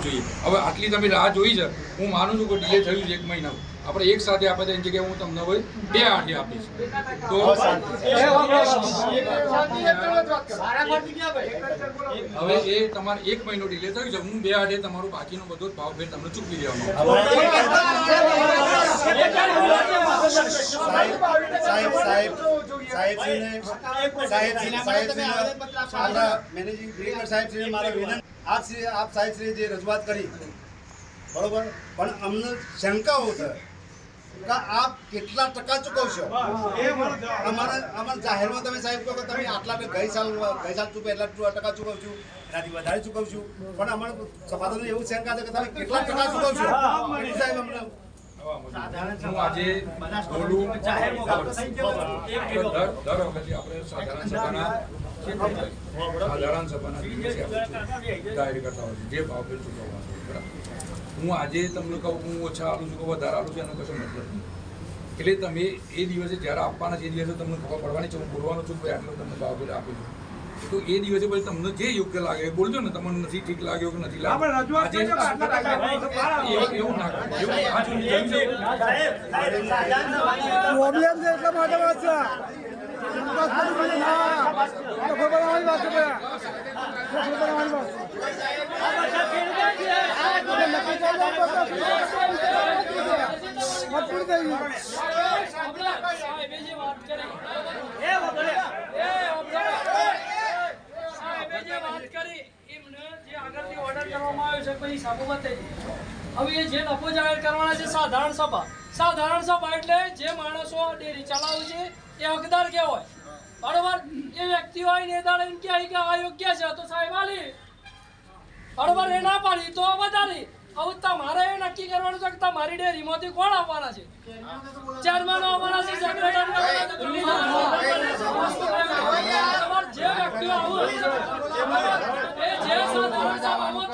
કરવું જોઈએ હવે આટલી તમે રાહ જોઈ છે હું માનું છું કે ડિલે થયું છે એક મહિના આપણે એક સાથે આપે એની જગ્યાએ હું તમને હોય બે આઠે આપીશ તો હવે એ તમારે એક મહિનો ડિલે થયું છે હું બે આઠે તમારું બાકીનો બધો જ ભાવ ફેર તમને ચૂકવી દેવાનો સાહેબ સાહેબ સાહેબજીને સાહેબશ્રી સાહેબશ્રીને આપણા મેનેજિંગ ડિરેક્ટર સાહેબશ્રીને મારા વિનંતી આપ શ્રી આપ સાહેબશ્રીએ જે રજૂઆત કરી બરોબર? પણ અમને શંકાઓ છે કે આપ કેટલા ટકા ચૂકવશો? અમારે અમારા જાહેરમાં તમે સાહેબ કહો કે તમે આટલા ગઈ સાલ ગઈ સાલ ચૂકે એટલા ટકા ચૂકવશું એનાથી વધારે ચૂકવશું. પણ અમારે સમાધાન એવું શંકા છે કે તમે કેટલા ટકા ચૂકવશો? હું આજે બોલું દર વખતે આપણે સાધારણ સભાના સાધારણ સભાના જાહેર કરતા હોય છે જે ભાવ ફેર ચૂકવવાનો હું આજે તમને કહું હું ઓછા આલું છું કે વધારે આલું છું એનો કશો મતલબ નહીં એટલે તમે એ દિવસે જ્યારે આપવાના છે એ દિવસે તમને ખબર પડવાની છે હું બોલવાનો છું ભાઈ આટલો તમને ભાવ આપી આપું છું. તો એ દિવસે પછી તમને જે યોગ્ય લાગે એ બોલજો ને તમને નથી ઠીક લાગ્યો કે નથી લાગ્યો. એવું ના પ્રોબ્લેમ છે એટલા માટે વાત છે. વાત કરી દો તો વાત પૂરી થઈ ગઈ સાહેબે જે વાત કરી સાહેબે જે વાત કરી એમને જે કરવામાં આવ્યો છે પછી સાબુ બતાવી હવે જે નફો જાહેર કરવાના છે સાધારણ સભા. સાધારણ સભા એટલે જે માણસો ડેરી ચલાવે છે, એ હકદાર કહેવાય. બરોબર? એ વ્યક્તિ હોય ને દાડે એમ કહે કે અયોગ્ય છે, તો સાહેબ આલી બરોબર? એ ના પાડી, તો વધારી. હવે તમારે એ નક્કી કરવાનું છે કે તમારી ડેરીમાંથી કોણ આવવાના છે? ચેરમેન આવવાના છે, સેક્રેટરી જે વ્યક્તિઓ આવું એ જે સાધારણ સભામાં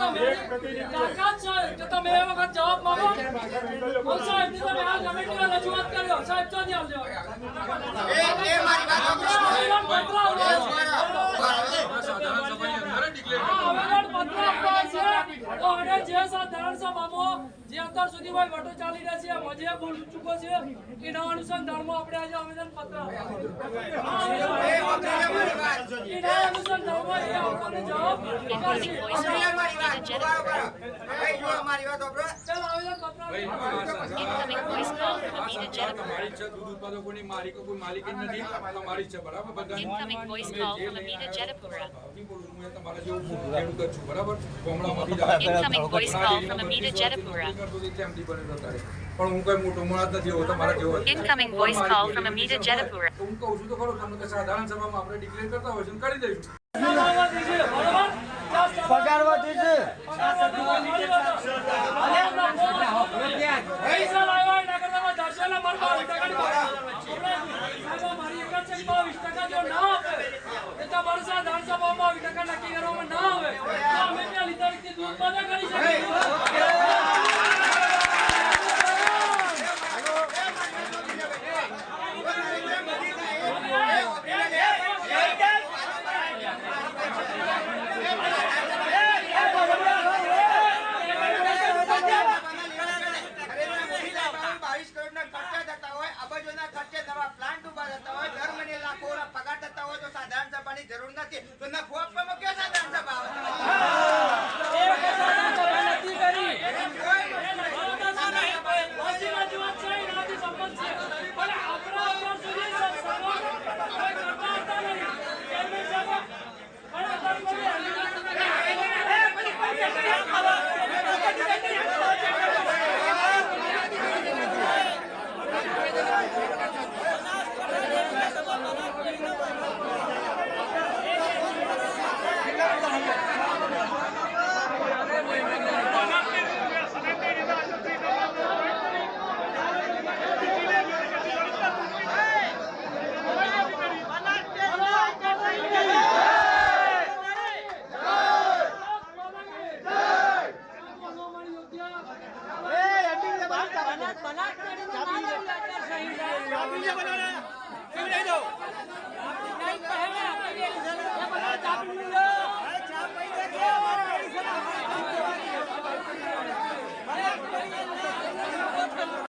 છે તમે એ વખત જવાબ માંગો હવે સાહેબની તમે આ કમિટીમાં રજૂઆત કર્યો સાહેબ આવજો તો અને જે સાધારણ સભામાં જે અત્યાર સુધી કોઈ વટો ચાલી રહ્યા છે. એમાં જે ચૂકો છે એના અનુસંધાનમાં આપણે આજે આવેદન પત્ર અનુસંધાનમાં પણ. હું કઈ મોટો માણસ નથી હોતો તમારા જેવો incoming voice call call from Amita હું કહું છું તો ખરો, તમને સાધારણ સભામાં આપણે ડિક્લેર કરતા હોય છે કરી દઈશું એક જ છે કે બાવીસ ના આપે એ તમારે સાધારણ સભામાં બાવીસ ટકા નક્કી કરવામાં ના આવે થતા હોય દર મહિને લાખો પગાર થતા હોય તો સાધારણ સભાની જરૂર નથી. તો નફો આપવામાં કયો સાધારણ સભા ¡Una banana!